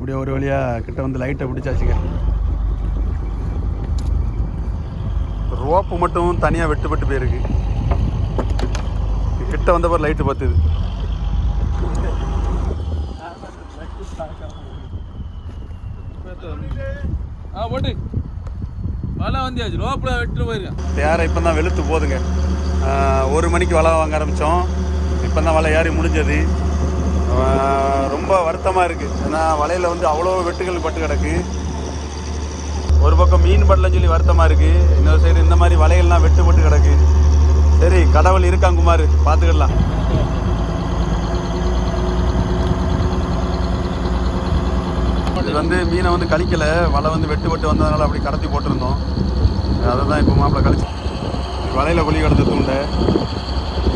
எப்படியோ ஒரு வழியாக கிட்ட வந்து லைட்டை பிடிச்சாச்சுங்க. ரோப்பு மட்டும் தனியாக வெட்டுப்பட்டு போயிருக்கு. கிட்ட வந்தப்போ லைட்டு பத்துது. ஆ போட்டு. வலை வந்தியாச்சு. ரோப்பில் வெட்டு போயிருக்கேன். தேரை இப்போ தான் வெளுத்து போகுதுங்க ஆஹ் ஒரு மணிக்கு வலை வாங்க ஆரம்பித்தோம் இப்போ தான் வலை ஏறி முடிஞ்சது. ரொம்ப வருத்தமாக இருக்குது ஏன்னா வலையில் வந்து அவ்வளோ வெட்டுகள் பட்டு கிடக்கு. ஒரு பக்கம் மீன் படலன்னு சொல்லி வருத்தமாக இருக்குது இன்னொரு சைடு இந்த மாதிரி வலைகள்லாம் வெட்டுப்பட்டு கிடக்கு. சரி கடவுள் இருக்கான் குமார் பார்த்துக்கிடலாம் இது வந்து மீனை வந்து கழிக்கலை. வலை வந்து வெட்டுப்பட்டு வந்ததுனால அப்படி கடத்தி போட்டிருந்தோம். அதை தான் இப்போ மாப்பிள்ளை கழிச்சு வலையில் கொலி கிடந்த தூண்டை.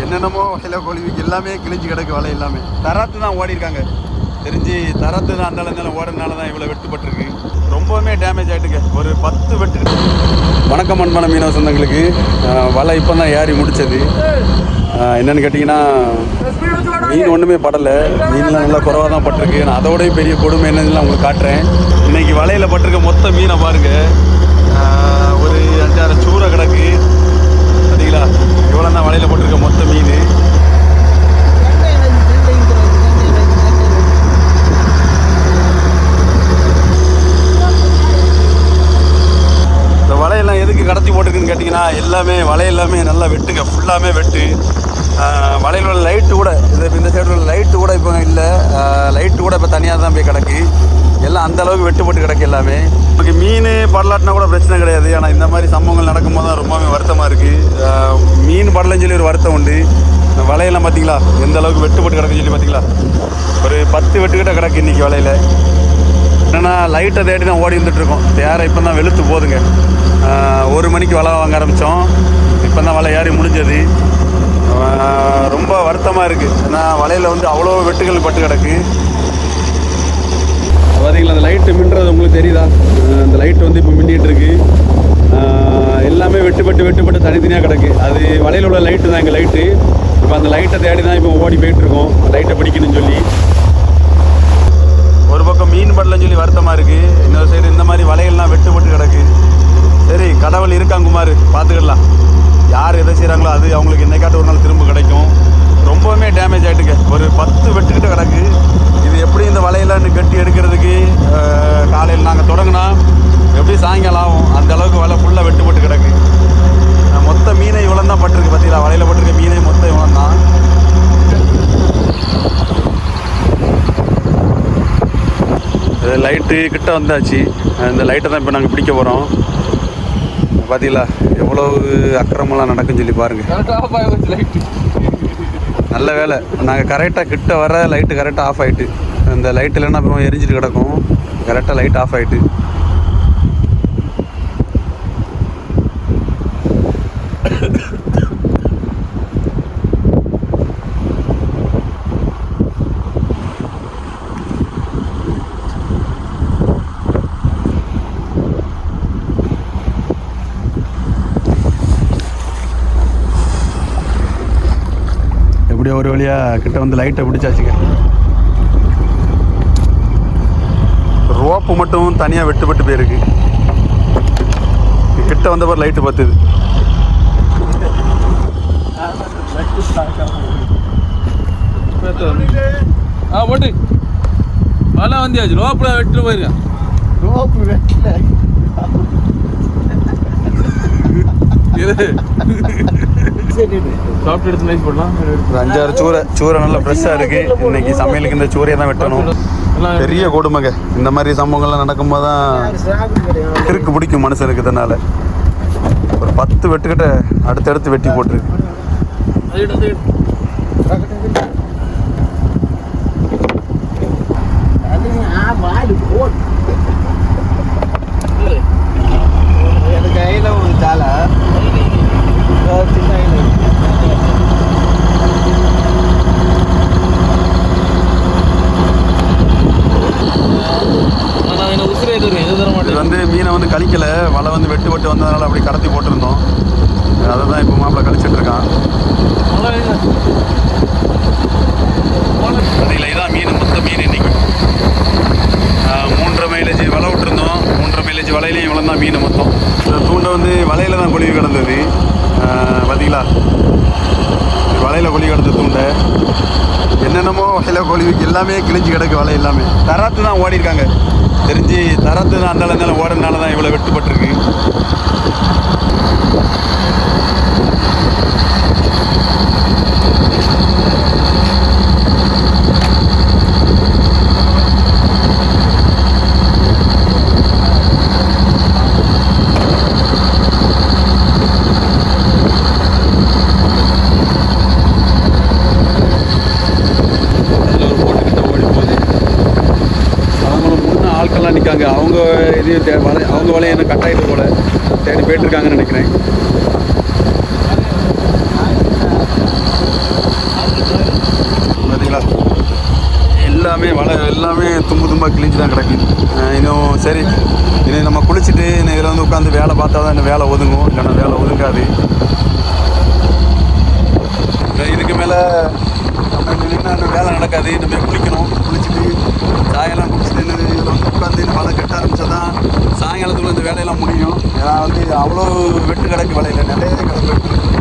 என்னென்னமோ வகையில் கொலி எல்லாமே கிழிஞ்சு கிடக்கு வலை எல்லாமே. தராத்து தான் ஓடி இருக்காங்க. தெரிஞ்சு தரத்து தான் அந்த இருந்தாலும் ஓடுறதுனால தான் இவ்வளோ வெட்டுப்பட்டிருக்கு. ரொம்பவுமே டேமேஜ் ஆகிட்டுங்க ஒரு பத்து வெட்டு வணக்கம் அன்பான மீனவ சொந்தங்களுக்கு. வலை இப்போ தான் ஏறி முடிச்சது. என்னென்னு என்னன்னு கேட்டிங்கன்னா மீன் ஒன்றுமே படலை. மீன்லாம் நல்லா குறவாக தான் பட்டிருக்கு. நான் அதோடய பெரிய கொடுமை என்னன்னு உங்களுக்கு காட்டுறேன். இன்னைக்கு வலையில் பட்டிருக்க மொத்த மீனை பாருங்கள் ஒரு அஞ்சாறு சூறை கிடக்கு. இவ்வளோ தான் வலையில் போட்டிருக்க மொத்த மீன். இந்த வலையெல்லாம் எதுக்கு கடத்தி போட்டிருக்குன்னு கேட்டிங்கன்னா எல்லாமே வலை எல்லாமே நல்லா வெட்டுங்க. ஃபுல்லாமே வெட்டு. வலையில் உள்ள லைட்டு கூட இது இந்த சைடு உள்ள லைட்டு கூட இப்போ இல்லை. லைட்டு கூட இப்போ தனியாக தான் போய் கிடக்கு. எல்லாம் அந்த அளவுக்கு வெட்டுப்பட்டு கிடக்கு எல்லாமே. நமக்கு மீன் படலாட்டினா கூட பிரச்சனை கிடையாது. ஆனால் இந்த மாதிரி சம்பவங்கள் நடக்கும்போது தான் ரொம்பவே வருத்தமாக இருக்குது மீன் படலன்னு சொல்லி ஒரு வருத்தம் உண்டு. இந்த வலையெல்லாம் பார்த்தீங்களா எந்த அளவுக்கு வெட்டுப்பட்டு கிடக்குன்னு சொல்லி பார்த்தீங்களா ஒரு பத்து வெட்டுக்கிட்ட கிடக்கு இன்றைக்கி வலையில். என்னென்னா லைட்டை தேடி தான் ஓடி வந்துட்டுருக்கோம் தேரை இப்போ தான் வெளுத்து போதுங்க. ஒரு மணிக்கு வலை வாங்க ஆரம்பித்தோம் இப்போ தான் வலை ஏறி முடிஞ்சது. ரொம்ப வருத்தமாக இருக்குது ஏன்னா வலையில் வந்து அவ்வளோ வெட்டுகள் பட்டு கிடக்கு பார்த்தீங்களா அந்த லைட்டு மின்றது உங்களுக்கு தெரியுதா? அந்த லைட் வந்து இப்போ மின்னிட்டு இருக்கு. எல்லாமே வெட்டுப்பட்டு வெட்டுப்பட்டு தனித்தனியாக கிடக்கு. அது வலையில் உள்ள லைட்டு தான் எங்கள் லைட்டு இப்போ அந்த லைட்டை தேடி தான் இப்போ ஓடி போயிட்டுருக்கோம் லைட்டை பிடிக்கணும்னு சொல்லி ஒரு பக்கம் மீன் படலன்னு சொல்லி வருத்தமாக இருக்குது இன்னொரு சைடு இந்த மாதிரி வலைகள்லாம் வெட்டுப்பட்டு கிடக்கு சரி கடவுள் இருக்கான் குமார் பார்த்துக்கிடலாம் யார் எதை செய்கிறாங்களோ அது அவங்களுக்கு என்னைக்காட்டு ஒரு நாள் திரும்ப கிடைக்கும் ரொம்பவுமே டேமேஜ் ஆகிட்டுங்க ஒரு பத்து வெட்டுக்கிட்ட கிடக்கு இது எப்படி இந்த வலையெல்லாம் இன்னும் கட்டி எடுக்கிறதுக்கு அஹ், காலையில் நாங்கள் தொடங்கினா எப்படி சாயங்காலம் ஆகும் அந்த அளவுக்கு வலை ஃபுல்லாக வெட்டுப்பட்டு கிடக்கு அஹ், மொத்த மீனை இவ்வளோ தான் பட்டிருக்கு பார்த்தீங்களா வலையில் பட்டிருக்க மீனை மொத்தம் இவ்வளோ தான் பத்து கிட்ட வந்தாச்சு. இந்த லைட்டை தான் இப்போ நாங்கள் பிடிக்க போகிறோம் பார்த்தீங்களா எவ்வளவு அக்கிரமெல்லாம் நடக்குன்னு சொல்லி பாருங்கள் நல்ல வேலை. நாங்கள் கரெக்டாக கிட்ட வர லைட்டு கரெக்டாக ஆஃப் ஆகிட்டு அந்த லைட் இல்லைன்னா அப்புறம் எரிஞ்சிட்டு கிடக்கும். கரெக்டாக லைட் ஆஃப் ஆகிட்டு ஒரு வழியாக கிட்ட வந்து லைட்டை பிடிச்சாச்சுங்க. ரோப்பு மட்டும் தனியாக வெட்டுப்பட்டு போயிருக்கு. கிட்ட வந்தப்போ லைட்டு பத்துது. ஆ போட்டு வலை வந்தியாச்சு. ரோப்பில் வெட்டு போயிருக்கேன் இது சாப்பிட்டு எடுத்து நைஸ் பண்ணலாம் ஒரு அஞ்சாறு சூறை சூறை நல்லா ஃப்ரெஷ்ஷாக இருக்குது இன்னைக்கு சமையலுக்கு இந்த சூறையை தான் வெட்டணும். எல்லாம் பெரிய கொடுமைங்க. இந்த மாதிரி சம்பவங்கள்லாம் நடக்கும்போது தான் கிறுக்கு பிடிக்கும் மனுஷனுக்கு இதனால் ஒரு பத்து வெட்டுக்கிட்ட அடுத்தடுத்து வெட்டி போட்டிருக்கு. சைடு சைடு போயிட்டு வந்ததுனால அப்படி கடத்தி போட்டிருந்தோம். அதை தான் இப்போ மாப்பிள்ளை கழிச்சிட்ருக்கான் கடையில் இதான் மீன் மொத்த மீன் இன்றைக்கி மூன்றரை மைலேஜ் வலை விட்டுருந்தோம். மூன்றரை மைலேஜ் வலையிலையும் இவ்வளோ தான் மீன் மொத்தம். இந்த தூண்டை வந்து வலையில் தான் கொழுவி கிடந்தது. பார்த்தீங்களா வலையில் கொழி கிடந்த தூண்டை. என்னென்னமோ வலையில் கொழுவிக்கு எல்லாமே கிழிஞ்சு கிடக்கு வலை எல்லாமே. தராத்து தான் ஓடிருக்காங்க தெரிஞ்சு தரத்து தான் அந்த நேரம் ஓடுறதுனால தான் இவ்வளோ வெட்டுப்பட்டிருக்கு. இது வலை அவங்க வலையை என்ன கட்டாயிட்டு ஆகிட்டு போல. தேடி போயிட்டுருக்காங்கன்னு நினைக்கிறேன். பார்த்தீங்களா எல்லாமே வலை எல்லாமே தும்பு தும்பாக கிழிஞ்சு தான் கிடக்கு. இன்னும் சரி இன்னும் நம்ம குளிச்சுட்டு இன்னும் இதில் வந்து உட்காந்து வேலை பார்த்தா தான் இன்னும் வேலை ஒதுங்கும். இல்லைன்னா வேலை ஒதுங்காது. இதுக்கு மேலே நம்ம நின்று வேலை நடக்காது. நம்ம குளிக்கணும். குளிச்சுட்டு சாயெல்லாம் குடிச்சிட்டு இதில் வந்து உட்காந்து இந்த மழை கட்ட ஆரம்பிச்சா தான் சாயங்காலத்துக்குள்ள இந்த வேலையெல்லாம் முடியும். ஏன்னா வந்து அவ்வளோ வெட்டு கிடக்கு வலையில் நிறைய கிடக்கு.